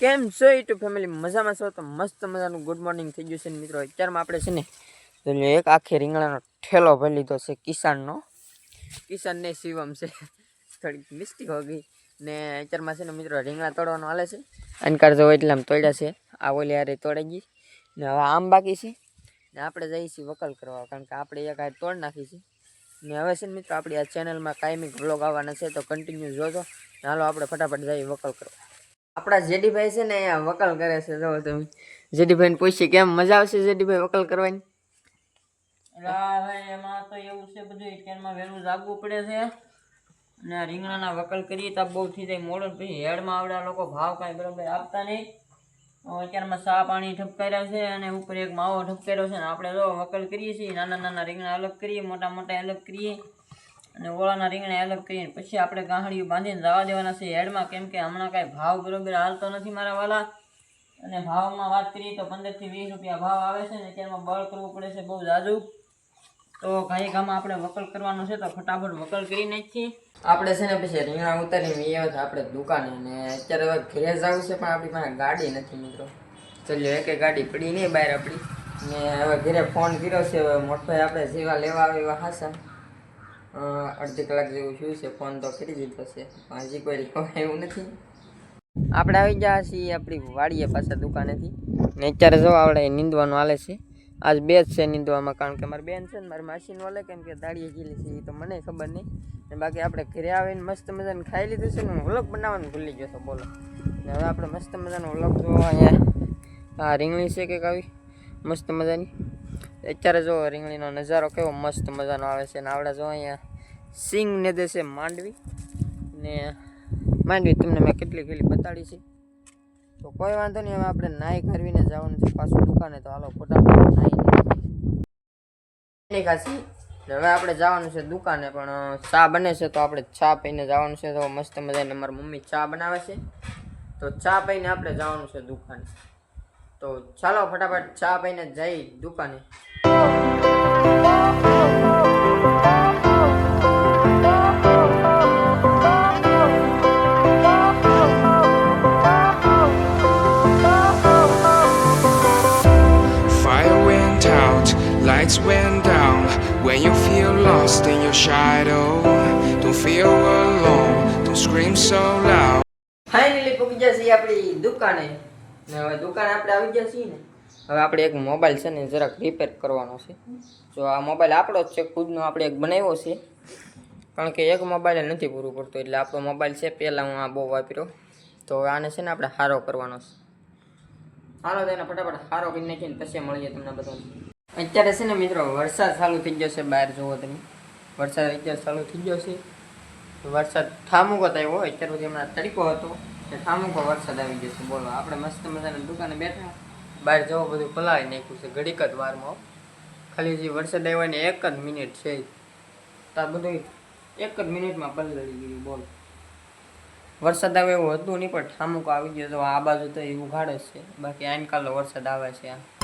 કેમ છો YouTube family મજામાં છો? તો મસ્ત મજાનું ગુડ મોર્નિંગ થઈ ગયું છે ને મિત્રો. અત્યારમાં આપણે છે ને એક આખી રીંગણાનો ઠેલો ભરી લીધો છે, કિસાનનો. કિસાન ને શિવમ છે. થોડીક મિસ્ટેક હો ગઈ. ને અત્યારમાં છે ને મિત્રો રીંગણા તોડવાનો હાલે છે. અનકાર જો એટલે આમ તોડ્યા છે. આ ઓલી હારે તોડાઈ ગઈ. ને હવે આમ બાકી છે. ને આપણે જઈએ છીએ વકલ કરવા, કારણ કે આપણે એક હારે તોડ નાખી છે. ને હવે છે ને મિત્રો આપણી આ ચેનલમાં કાયમિક વ્લોગ આવવાના છે, તો કન્ટિન્યુ જોજો. હાલો આપણે ફટાફટ જઈએ વકલ કરવા. આપણા જેડીભાઈ છે ને અહીંયા વકલ કરે છે. જો તમે જેડીભાઈને પૂછીએ કેમ મજા આવશે જેડીભાઈ વકલ કરવાની? એમાં તો એવું છે બધું એમાં વહેલું જાગવું પડે છે. અને રીંગણાના વકલ કરીએ તો બહુ થઈ જાય મોડો, પછી હેડમાં આવડા લોકો ભાવ કાંઈ બરાબર આપતા નહીં. અત્યારમાં સા પાણી ઠપકાર્યા છે અને ઉપર એક માવો ઠપકાર્યો છે ને આપણે જો વકલ કરીએ છીએ, નાના નાના રીંગણા અલગ કરીએ, મોટા મોટા અલગ કરીએ. અને ઓળાના રીંગણા અલગ કરીને પછી આપણે ગાંહડીયું બાંધીને રવા દેવાના છે. હેડમાં કેમ કે હમણાં કાંઈ ભાવ બરોબર હાલતો નથી મારા વાલા. અને ભાવમાં વાત કરીએ તો પંદરથી વીસ રૂપિયા ભાવ આવે છે ને ત્યારમાં બળ કરવું પડે છે બહુ જાજુ. તો ઘાઈ ગામમાં આપણે વકલ કરવાનું છે તો ફટાફટ વકલ કરી નાખીએ. આપણે છે ને પછી રીંગણા ઉતારીને આવ્યા આપણે દુકાને અને અત્યારે હવે ઘરે જવું છે પણ આપણી પાસે ગાડી નથી મિત્રો. ચાલ્યો, એકે ગાડી પડી નહીં બહાર આપણી. ને હવે ઘરે ફોન કર્યો છે, હવે મોટભાઈ આપણે જેવા લેવા આવે એવા હાસા. અડધી કલાક જેવું થયું છે, ફોન તો કરી દીધો છે. હજી કોઈ લેવા એવું નથી. આપણે આવી ગયા છીએ આપણી વાડીએ પાછા દુકાનેથી. ને અત્યારે જો આપણે નીંદવાનું હાલે છે. આજ બે જ છે નીંદવામાં, કારણ કે મારી બેન છે ને, મારી માસીને વાલે કેમ કે દાળીએ ગયેલી છે એ તો મને ખબર નહીં. ને બાકી આપણે ઘરે આવીને મસ્ત મજાનું ખાઈ લીધું છે ને, હું વ્લોગ બનાવવાનું ભૂલી ગયો છો, બોલો. ને હવે આપણે મસ્ત મજાનો વ્લોગ જોવા અહીંયા. આ રીંગણી છે કે આવી મસ્ત મજાની. અત્યારે જો રીંગણીનો નજારો કેવો મસ્ત મજાનો આવે છે ને આપણે જો અહીંયા સિંગ ને દે છે માંડવી ને માંડવી તમને મેં કેટલી કેટલી બતાડી છે. તો કોઈ વાંધો નહીં, હવે આપણે નાઈ કરવીને જવાનું છે પાછું દુકાને, તો હાલો ફટાફટ નાઈ નહીં ખાસી હવે આપણે જવાનું છે દુકાને, પણ ચા બને છે તો આપણે ચા પીને જવાનું છે. તો મસ્ત મજાની મારી મમ્મી ચા બનાવે છે. તો ચા પીને આપણે જવાનું છે દુકાને. તો ચાલો ફટાફટ ચા પીને જઈ દુકાને lights went down. When you feel lost in your shadow, don't feel alone, don't scream so loud. Finally પહોંચી છીએ આપણી દુકાને ને હવે દુકાન આપણે આવી ગયા છીએ ને, હવે આપણે એક મોબાઈલ છે ને જરાક રિપેર કરવાનો છે. જો આ મોબાઈલ આપણો જ છે, ખુદનો આપણે એક બનાવ્યો છે. કારણ કે એક મોબાઈલ નથી પૂરું પડતું, એટલે આપણો મોબાઈલ છે, પહેલાં હું આ બહુ વાપર્યો. તો આને છે ને આપણે સારો કરવાનો છે. હાલો તો એને ફટાફટ સારો કરી નાખીને પછી મળીએ તમને બધાને. અત્યારે છે ને મિત્રો, વરસાદ ચાલુ થઈ ગયો છે, બહાર જુઓ તમે. વરસાદ અત્યારે ચાલુ થઈ ગયો છે. વરસાદ ઠામુકો આવ્યો, અત્યાર સુધી હમણાં તડકો હતો. ને ઠામુકો વરસાદ આવી છે, બોલો. આપણે મસ્ત મજાની દુકાને બેઠા. બહાર જવો બધું પલાવી નાખ્યું છે, ઘડીક જ વારમાં ખાલી જે વરસાદ આવ્યો ને એક જ મિનિટ છે. તાર બધું એક જ મિનિટમાં પલળી ગયું, બોલ. વરસાદ આવે એવું હતું નહીં, પણ ઠામુકો આવી ગયો. તો આ બાજુ તો એવું ઉઘાડે છે. બાકી આઈન કાલો વરસાદ આવે છે, આ.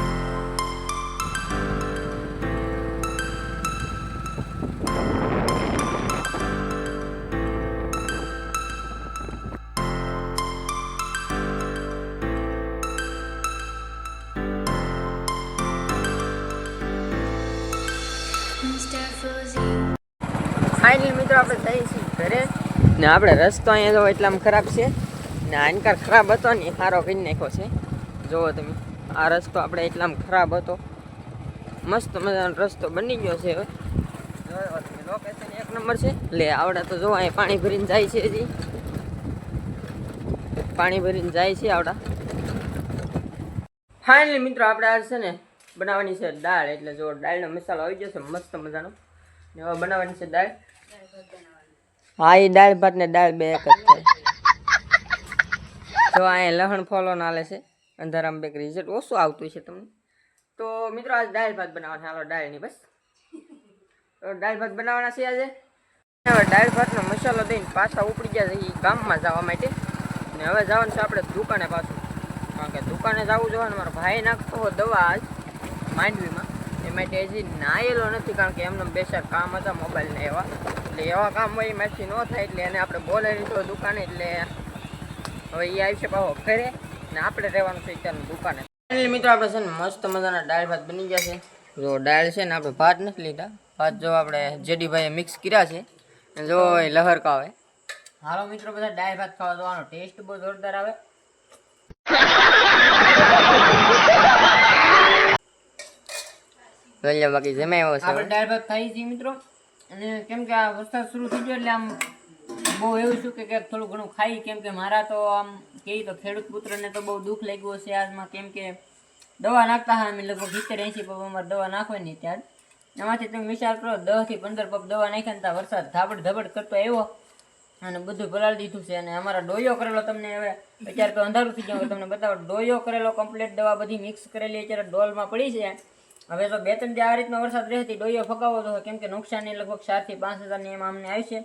ફાઇનલ મિત્રો, આપણે જઈએ છીએ ઘરે. ને આપણે રસ્તો અહીંયા જો એટલામાં ખરાબ છે. ને આનકાર ખરાબ હતો ને, એ સારો કરી નાખ્યો છે. જુઓ તમે, આ રસ્તો આપણે એટલામાં ખરાબ હતો. મસ્ત મજાનો રસ્તો બની ગયો છે હવે. લોકેશન એક નંબર છે. લે, આવડે તો જો અહીંયા પાણી ભરીને જાય છે હજી. પાણી ભરીને જાય છે આવડા. ફાઇનલી મિત્રો, આપણે આ છે ને, બનાવવાની છે દાળ. એટલે જો દાળનો મસાલો આવી ગયો છે, મસ્ત મજાનો. ને હવે બનાવવાની છે દાળ. હા એ દાળ ભાત ને દાળ બે એક જ થાય. જો અહીંયા લહણ ફોલો નાલે છે, અંધારામ બેક રિઝલ્ટ ઓછું આવતું છે તમને. તો મિત્રો, આજ દાળ ભાત બનાવવાના હાલો દાળની બસ. તો દાળ ભાત બનાવવાના છે આજે. હવે દાળ ભાતનો મસાલો દઈને પાછા ઉપડી ગયા છે એ ગામમાં જવા માટે. ને હવે જવાનું છે આપણે દુકાને પાછું. કારણ કે દુકાને જવું જોવાનું. મારો ભાઈ નાખતો હોય દવા આજ, માંડવીમાં. એ માટે હજી નાયેલો નથી, કારણ કે એમને બે ચાર કામ હતા, મોબાઈલને એવા. એટલે એવા કામ હોય એમાંથી ન થાય એટલે એને આપણે બોલાવી તો દુકાને એટલે હવે એ આવી છે પાછો ફેરે ને આપણે રહેવાનું છે અત્યારનું દુકાને. મિત્રો, આપણે છે ને મસ્ત મજાના દાળ ભાત બની ગયા છે. જો દાળ છે ને આપણે ભાત નથી લીધા. ભાત જો આપણે જેડીભાઈએ મિક્સ કર્યા છે. જો એ લહરકા આવે હાલો મિત્રો, બધા દાળ ભાત ખાવા જવાનો ટેસ્ટ બહુ જોરદાર આવે. બાકી જમે એવો છે. આપણે દાળ ભાત ખાઈ છીએ મિત્રો. અને કેમ કે આ વરસાદ શરૂ થઈ ગયો એટલે આમ બહુ એવું છું કે ક્યાંક થોડું ઘણું ખાઈ, કેમ કે મારા તો આમ કહી તો ખેડૂત પુત્રને તો બહુ દુઃખ લાગ્યું હશે આજમાં, કેમ કે દવા નાખતા હા અમે લગભગ સિત્તેર એંસી પગ અમારે દવા નાખવાની નહીં ત્યાં એમાંથી તમે વિચાર કરો દસથી પંદર પગ દવા નાખ્યા ને ત્યાં વરસાદ ધાબડ ધબડ કરતો આવ્યો અને બધું ભલાડી દીધું છે. અને અમારા ડોયો કરેલો તમને હવે અત્યારે તો અંધારું થઈ ગયું તમને બતાવો. ડોયો કરેલો કમ્પ્લીટ દવા બધી મિક્સ કરેલી, અત્યારે ડોલમાં પડી છે. હવે તો બે ત્રણ આ રીતનો વરસાદ રહેતી ડોયો ફગાવો તો કેમ કે નુકસાનની લગભગ ચારથી પાંચ હજારની એમાં અમને આવી છે.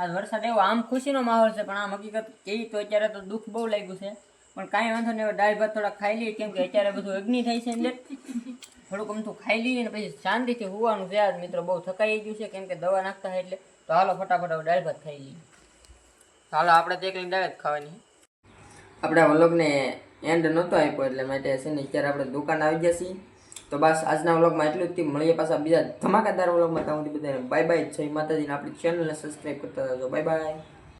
આ વરસાદ એવો, આમ ખુશીનો માહોલ છે, પણ આમ હકીકત કેવી તો અત્યારે તો દુઃખ બહુ લાગ્યું છે. પણ કાંઈ વાંધો નહીં દાળ ભાત થોડા ખાઈ લઈએ, કેમ કે અત્યારે બધું અગ્નિ થાય છે એટલે થોડુંક અમથું ખાઈ લઈએ ને પછી શાંતિથી હોવાનું છે. આજ મિત્રો બહુ થકાઈ ગયું છે, કેમ કે દવા નાખતા હોય એટલે. તો હાલો ફટાફટ હવે દાળ ભાત ખાઈ લઈએ. હાલો, આપણે તો એકલી દાળ જ ખાવાની. આપણે આ એન્ડ નહોતો આપ્યો એટલે માટે છે ને, અત્યારે આપણે દુકાન આવી ગયા છીએ તો બસ આજના વ્લોગમાં એટલું જ. મળીએ પાછા બીજા ધમાકાદાર વ્લોગમાં ત્યાં સુધી બધાને. બાય બાય જય માતાજીને આપણી ચેનલને સબસ્ક્રાઈબ કરતા રહેજો. Bye bye